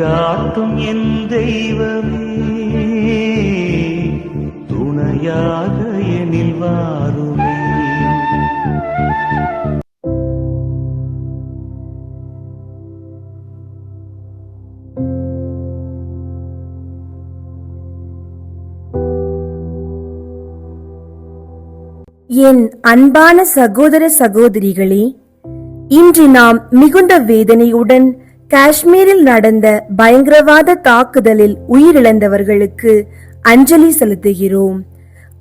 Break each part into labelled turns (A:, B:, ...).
A: வழிகாட்டும் என் தெய்வமே துணையாக எனில் வாருமே.
B: என் அன்பான சகோதர சகோதரிகளே இன்று நாம் மிகுந்த வேதனையுடன் காஷ்மீரில் நடந்த பயங்கரவாத தாக்குதலில் உயிரிழந்தவர்களுக்கு அஞ்சலி செலுத்துகிறோம்.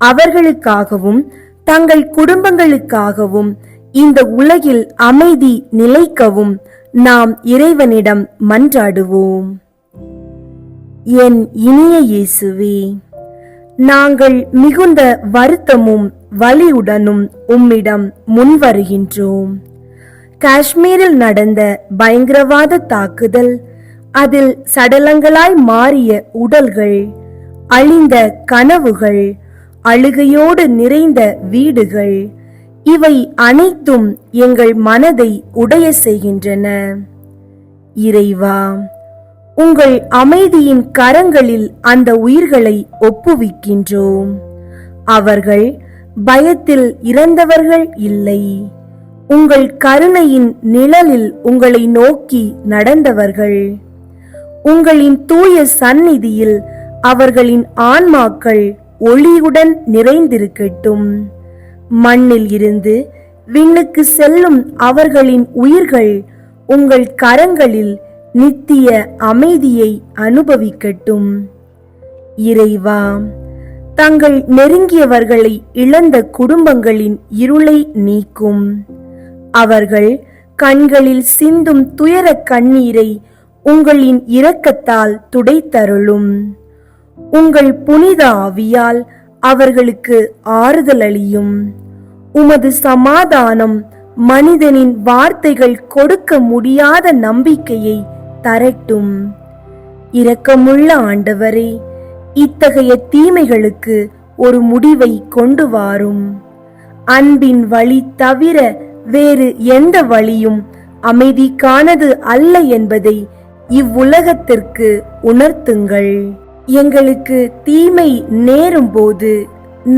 B: அவர்களுக்காகவும் தங்கள் குடும்பங்களுக்காகவும் இந்த உலகில் அமைதி நிலைக்கவும் நாம் இறைவனிடம் மன்றாடுவோம். என் இனிய இயேசுவே நாங்கள் மிகுந்த வருத்தமும் வலியுடனும் உம்மிடம் முன்வருகின்றோம். காஷ்மீரில் நடந்த பயங்கரவாத தாக்குதல் அதில் சடலங்களாய் மாறிய உடல்கள் அழிந்த கனவுகள் அழுகையோடு நிறைந்த வீடுகள் இவை அனைத்தும் எங்கள் மனதை உடைய செய்கின்றன. இறைவா உங்கள் அமைதியின் கரங்களில் அந்த உயிர்களை ஒப்புவிக்கின்றோம். அவர்கள் பயத்தில் இறந்தவர்கள் இல்லை. உங்கள் கருணையின் நிழலில் உங்களை நோக்கி நடந்தவர்கள். உங்களின் தூய சந்நிதியில் அவர்களின் ஆன்மாக்கள் ஒளியுடன் நிறைந்திருக்கட்டும். மண்ணில் இருந்து விண்ணுக்கு செல்லும் அவர்களின் உயிர்கள் உங்கள் கரங்களில் நித்திய அமைதியை அனுபவிக்கட்டும். இறைவா தங்கள் நெருங்கியவர்களை இழந்த குடும்பங்களின் இருளை நீக்கும். அவர்கள் கண்களில் சிந்தும் துயர கண்ணீரை உங்களின் இரக்கத்தால் துடைத்தருளும். உங்கள் புனித ஆவியால் அவர்களுக்கு ஆறுதல் அளியும். உமது சமாதானம் மனிதனின் வார்த்தைகள் கொடுக்க முடியாத நம்பிக்கையை தரட்டும். இரக்கமுள்ள ஆண்டவரே இத்தகைய தீமைகளுக்கு ஒரு முடிவை கொண்டு வாரும். அன்பின் வழி தவிர வேறு எந்த வழியும் அமைதிக்கானது அல்ல என்பதை இவ்வுலகத்திற்கு உணர்த்துங்கள். எங்களுக்கு தீமை நேரும் போது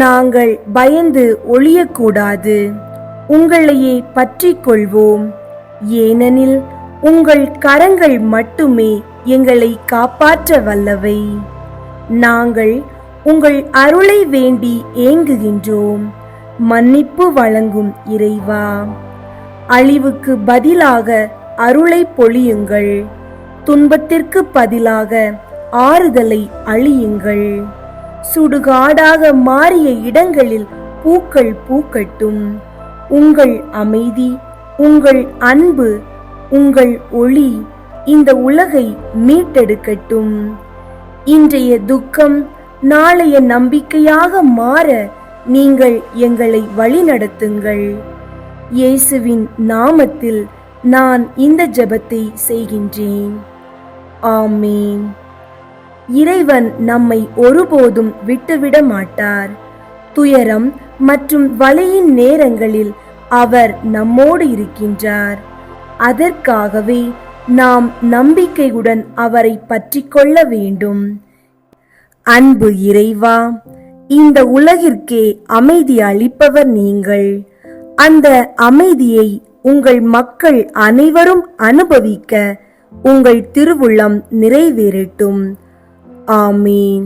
B: நாங்கள் பயந்து ஒளியக்கூடாது உங்களையே பற்றி கொள்வோம் ஏனெனில் உங்கள் கரங்கள் மட்டுமே எங்களை காப்பாற்ற வல்லவை. நாங்கள் உங்கள் அருளை வேண்டி ஏங்குகின்றோம். மன்னிப்பு வழங்கும் இறைவா. அழிவுக்கு பதிலாக அருளை பொழியுங்கள். துன்பத்திற்கு பதிலாக ஆறுதலை அழியுங்கள். சுடுகாடாக மாறிய இடங்களில் பூக்கள் பூக்கட்டும். உங்கள் அமைதி உங்கள் அன்பு உங்கள் ஒளி இந்த உலகை மீட்டெடுக்கட்டும். இன்றைய துக்கம் நாளைய நம்பிக்கையாக மாற நீங்கள் எங்களை வழிநடத்துங்கள். இயேசுவின் நாமத்தில் நான் இந்த ஜெபத்தை செய்கின்றேன். ஆமீன். இறைவன் நம்மை ஒருபோதும் விட்டுவிட மாட்டார். துயரம் மற்றும் வலையின் நேரங்களில் அவர் நம்மோடு இருக்கின்றார். அதற்காகவே நாம் நம்பிக்கையுடன் அவரை பற்றி கொள்ள வேண்டும். அன்பு இறைவா இந்த உலகிற்கே அமைதி அளிப்பவர் நீங்கள். அந்த அமைதியை உங்கள் மக்கள் அனைவரும் அனுபவிக்க உங்கள் திருவுள்ளம் நிறைவேறட்டும். ஆமீன்.